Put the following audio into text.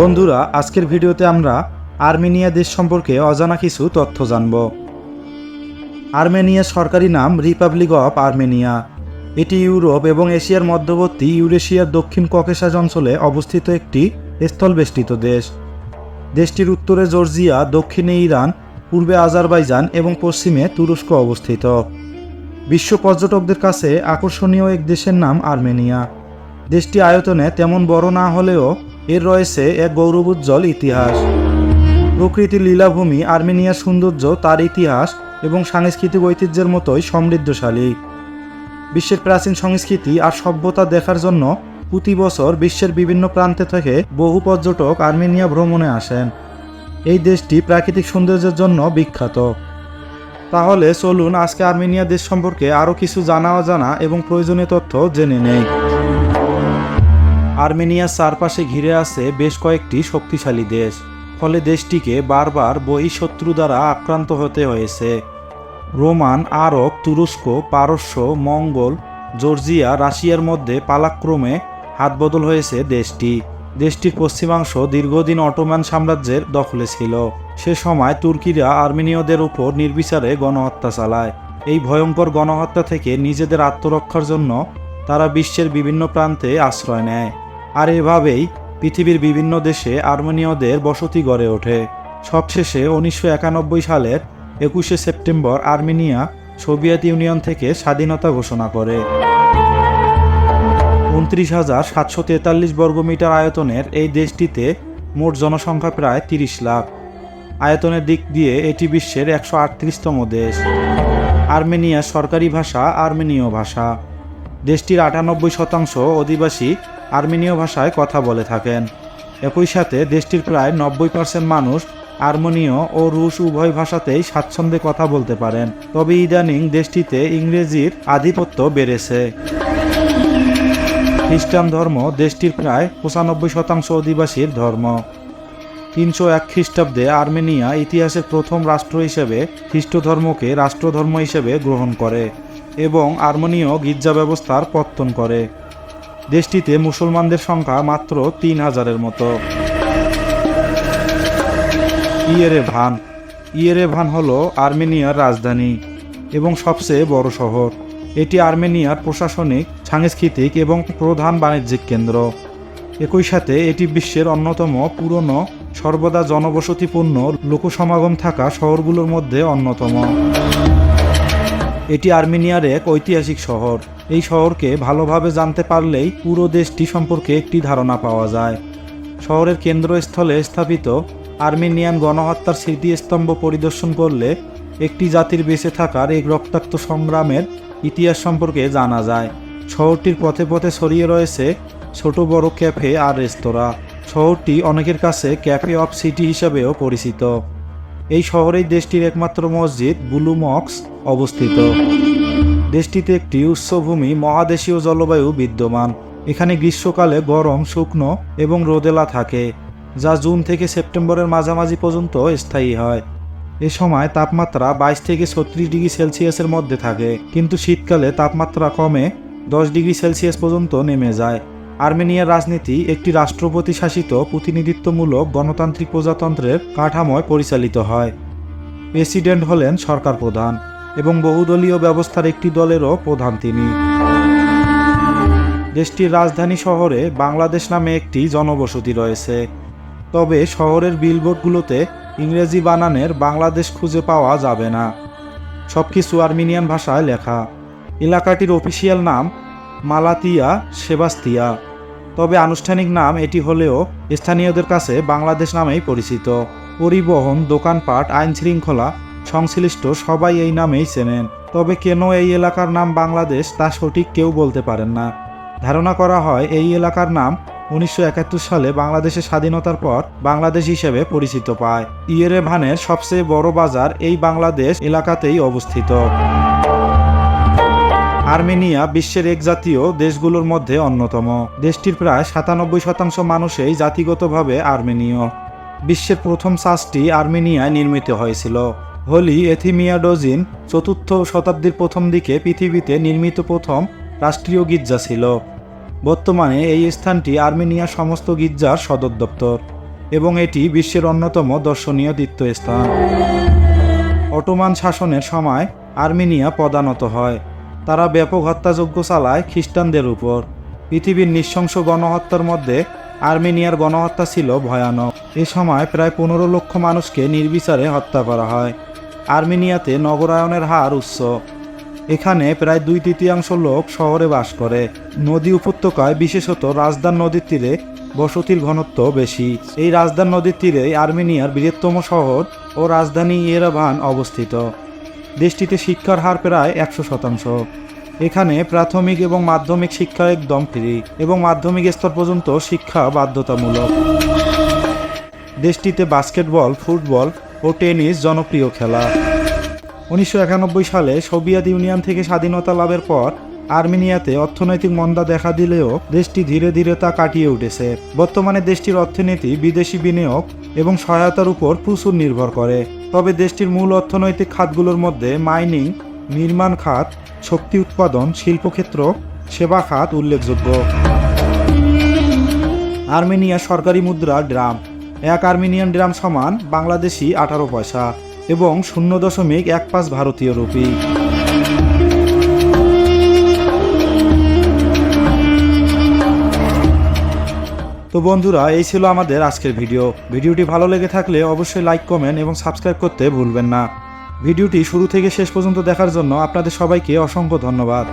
বন্ধুরা, আজকের ভিডিওতে আমরা আর্মেনিয়া দেশ সম্পর্কে অজানা কিছু তথ্য জানব। আর্মেনিয়ার সরকারি নাম রিপাবলিক অফ আর্মেনিয়া। এটি ইউরোপ এবং এশিয়ার মধ্যবর্তী ইউরেশিয়ার দক্ষিণ ককেশাস অঞ্চলে অবস্থিত একটি স্থলবেষ্টিত দেশ। দেশটির উত্তরে জর্জিয়া, দক্ষিণে ইরান, পূর্বে আজারবাইজান এবং পশ্চিমে তুরস্ক অবস্থিত। বিশ্ব পর্যটকদের কাছে আকর্ষণীয় এক দেশের নাম আর্মেনিয়া। দেশটি আয়তনে তেমন বড় না হলেও এর রয়েছে এক গৌরবোজ্জ্বল ইতিহাস। প্রকৃতির লীলাভূমি, আর্মেনিয়ার সৌন্দর্য, তার ইতিহাস এবং সাংস্কৃতিক ঐতিহ্যের মতোই সমৃদ্ধশালী। বিশ্বের প্রাচীন সংস্কৃতি আর সভ্যতা দেখার জন্য প্রতি বছর বিশ্বের বিভিন্ন প্রান্তে থেকে বহু পর্যটক আর্মেনিয়া ভ্রমণে আসেন। এই দেশটি প্রাকৃতিক সৌন্দর্যের জন্য বিখ্যাত। তাহলে চলুন আজকে আর্মেনিয়া দেশ সম্পর্কে আরও কিছু জানা অজানা এবং প্রয়োজনীয় তথ্য জেনে নেই। আর্মেনিয়ার চারপাশে ঘিরে আছে বেশ কয়েকটি শক্তিশালী দেশ, ফলে দেশটিকে বারবার বহিঃশত্রু দ্বারা আক্রান্ত হতে হয়েছে। রোমান, আরব, তুরস্ক, পারস্য, মঙ্গল, জর্জিয়া, রাশিয়ার মধ্যে পালাক্রমে হাতবদল হয়েছে দেশটি। দেশটির পশ্চিমাংশ দীর্ঘদিন অটোমান সাম্রাজ্যের দখলে ছিল। সে সময় তুর্কিরা আর্মেনীয়দের উপর নির্বিচারে গণহত্যা চালায়। এই ভয়ঙ্কর গণহত্যা থেকে নিজেদের আত্মরক্ষার জন্য তারা বিশ্বের বিভিন্ন প্রান্তে আশ্রয় নেয়। আর এভাবেই পৃথিবীর বিভিন্ন দেশে আর্মেনীয়দের বসতি গড়ে ওঠে। সবশেষে উনিশশো একানব্বই সালের একুশে সেপ্টেম্বর আর্মেনিয়া সোভিয়েত ইউনিয়ন থেকে স্বাধীনতা ঘোষণা করে। উনত্রিশ হাজার সাতশো তেতাল্লিশ বর্গমিটার আয়তনের এই দেশটিতে মোট জনসংখ্যা প্রায় তিরিশ লাখ। আয়তনের দিক দিয়ে এটি বিশ্বের একশো আটত্রিশতম দেশ। আর্মেনিয়ার সরকারি ভাষা, আর্মেনীয় ভাষা। দেশটির আটানব্বই শতাংশ অধিবাসী আর্মেনীয় ভাষায় কথা বলে থাকেন। একই সাথে দেশটির প্রায় নব্বই পার্সেন্ট মানুষ আর্মেনীয় ও রুশ উভয় ভাষাতেই স্বাচ্ছন্দ্যে কথা বলতে পারেন। তবে ইদানিং দেশটিতে ইংরেজির আধিপত্য বেড়েছে। খ্রিস্টান ধর্ম দেশটির প্রায় পঁচানব্বই শতাংশ অধিবাসীর ধর্ম। তিনশো এক খ্রিস্টাব্দে আর্মেনিয়া ইতিহাসের প্রথম রাষ্ট্র হিসেবে খ্রিস্ট ধর্মকে রাষ্ট্রধর্ম হিসেবে গ্রহণ করে এবং আর্মেনীয় গির্জা ব্যবস্থার পত্তন করে। দেশটিতে মুসলমানদের সংখ্যা মাত্র তিন হাজারের মতো। ইয়েরেভান ইয়েরেভান হল আর্মেনিয়ার রাজধানী এবং সবচেয়ে বড় শহর। এটি আর্মেনিয়ার প্রশাসনিক, সাংস্কৃতিক এবং প্রধান বাণিজ্যিক কেন্দ্র। একই সাথে এটি বিশ্বের অন্যতম পুরনো, সর্বদা জনবসতিপূর্ণ লোকসমাগম থাকা শহরগুলোর মধ্যে অন্যতম। এটি আর্মেনিয়ার এক ঐতিহাসিক শহর। এই শহরকে ভালোভাবে জানতে পারলেই পুরো দেশটি সম্পর্কে একটি ধারণা পাওয়া যায়। শহরের কেন্দ্রস্থলে স্থাপিত আর্মেনিয়ান গণহত্যার স্মৃতিস্তম্ভ পরিদর্শন করলে একটি জাতির বেঁচে থাকার এক রক্তাক্ত সংগ্রামের ইতিহাস সম্পর্কে জানা যায়। শহরটির পথে পথে ছড়িয়ে রয়েছে ছোট বড় ক্যাফে আর রেস্তোরাঁ। শহরটি অনেকের কাছে ক্যাফে অফ সিটি হিসাবেও পরিচিত। এই শহরেই দেশটির একমাত্র মসজিদ বুলু মক্স অবস্থিত। দেশটিতে একটি উচ্চভূমি মহাদেশীয় জলবায়ু বিদ্যমান। এখানে গ্রীষ্মকালে গরম, শুকনো এবং রোদেলা থাকে, যা জুন থেকে সেপ্টেম্বরের মাঝামাঝি পর্যন্ত স্থায়ী হয়। এ সময় তাপমাত্রা বাইশ থেকে ছত্রিশ ডিগ্রি সেলসিয়াসের মধ্যে থাকে, কিন্তু শীতকালে তাপমাত্রা কমে দশ ডিগ্রি সেলসিয়াস পর্যন্ত নেমে যায়। আর্মেনিয়ার রাজনীতি একটি রাষ্ট্রপতি শাসিত প্রতিনিধিত্বমূলক গণতান্ত্রিক প্রজাতন্ত্রের কাঠামোয় পরিচালিত হয়। প্রেসিডেন্ট হলেন সরকার প্রধান। এবং বহুদলীয় ব্যবস্থার একটি দলেরও প্রধান তিনি। দেশটির রাজধানী শহরে বাংলাদেশ নামে একটি জনবসতি রয়েছে। তবে শহরের বিলবোর্ডগুলোতে ইংরেজি বানানের বাংলাদেশ খুঁজে পাওয়া যাবে না। সব কিছু আর্মেনিয়ান ভাষায় লেখা। এলাকাটির অফিসিয়াল নাম মালাতিয়া সেবাস্তিয়া। তবে আনুষ্ঠানিক নাম এটি হলেও স্থানীয়দের কাছে বাংলাদেশ নামেই পরিচিত। পরিবহন, দোকানপাট আইন শৃঙ্খলা সংশ্লিষ্ট সবাই এই নামেই চেনেন। তবে কেন এই এলাকার নাম বাংলাদেশ তা সঠিক কেউ বলতে পারেন না। ধারণা করা হয় এই এলাকার নাম উনিশশো একাত্তর সালে বাংলাদেশের স্বাধীনতার পর বাংলাদেশ হিসেবে পরিচিত পায়। ইয়েরেভানের সবচেয়ে বড় বাজার এই বাংলাদেশ এলাকাতেই অবস্থিত। আর্মেনিয়া বিশ্বের এক জাতীয় দেশগুলোর মধ্যে অন্যতম। দেশটির প্রায় সাতানব্বই শতাংশ মানুষই জাতিগতভাবে আর্মেনীয়। বিশ্বের প্রথম চার্চটি আর্মেনিয়ায় নির্মিত হয়েছিল। হোলি, এথিমিয়াডোজিন চতুর্থ শতাব্দীর প্রথম দিকে পৃথিবীতে নির্মিত প্রথম রাষ্ট্রীয় গির্জা ছিল। বর্তমানে এই স্থানটি আর্মেনিয়ার সমস্ত গির্জার সদর দপ্তর এবং এটি বিশ্বের অন্যতম দর্শনীয় তীর্থস্থান। অটোমান শাসনের সময় আর্মেনিয়া পদানত হয়। তারা ব্যাপক হত্যাযজ্ঞ চালায় খ্রিস্টানদের উপর। পৃথিবীর নৃশংস গণহত্যার মধ্যে আর্মেনিয়ার গণহত্যা ছিল ভয়ানক। এ সময় প্রায় পনেরো লক্ষ মানুষকে নির্বিচারে হত্যা করা হয়। আর্মেনিয়াতে নগরায়নের হার উচ্চ। এখানে প্রায় দুই তৃতীয়াংশ লোক শহরে বাস করে। নদী উপত্যকায় বিশেষত রাজধান নদীর তীরে বসতির ঘনত্ব বেশি। এই রাজধান নদীর তীরে আর্মেনিয়ার বৃহত্তম শহর ও রাজধানী ইয়েরাভান অবস্থিত। দেশটিতে শিক্ষার হার প্রায় একশো শতাংশ। এখানে প্রাথমিক এবং মাধ্যমিক শিক্ষা একদম ফ্রি এবং মাধ্যমিক স্তর পর্যন্ত শিক্ষা বাধ্যতামূলক। দেশটিতে বাস্কেটবল, ফুটবল টেনিস জনপ্রিয় খেলা। উনিশশো একানব্বই সালে সোভিয়েত ইউনিয়ন থেকে স্বাধীনতা লাভের পর আর্মেনিয়াতে অর্থনৈতিক মন্দা দেখা দিলেও দেশটি ধীরে ধীরে তা কাটিয়ে উঠেছে। বর্তমানে দেশটির অর্থনীতি বিদেশি বিনিয়োগ এবং সহায়তার উপর প্রচুর নির্ভর করে। তবে দেশটির মূল অর্থনৈতিক খাতগুলোর মধ্যে মাইনিং, নির্মাণ খাত, শক্তি উৎপাদন, শিল্পক্ষেত্র, সেবা খাত উল্লেখযোগ্য। আর্মেনিয়া সরকারি মুদ্রা ড্রাম এক আর্মেনিয়ান ড্রাম সমান বাংলাদেশি আঠারো পয়সা এবং শূন্য দশমিক এক পাঁচ ভারতীয় রুপি। তো বন্ধুরা, এই ছিল আমাদের আজকের ভিডিও। ভিডিওটি ভালো লেগে থাকলে অবশ্যই লাইক, কমেন্ট এবং সাবস্ক্রাইব করতে ভুলবেন না। ভিডিওটি শুরু থেকে শেষ পর্যন্ত দেখার জন্য আপনাদের সবাইকে অসংখ্য ধন্যবাদ।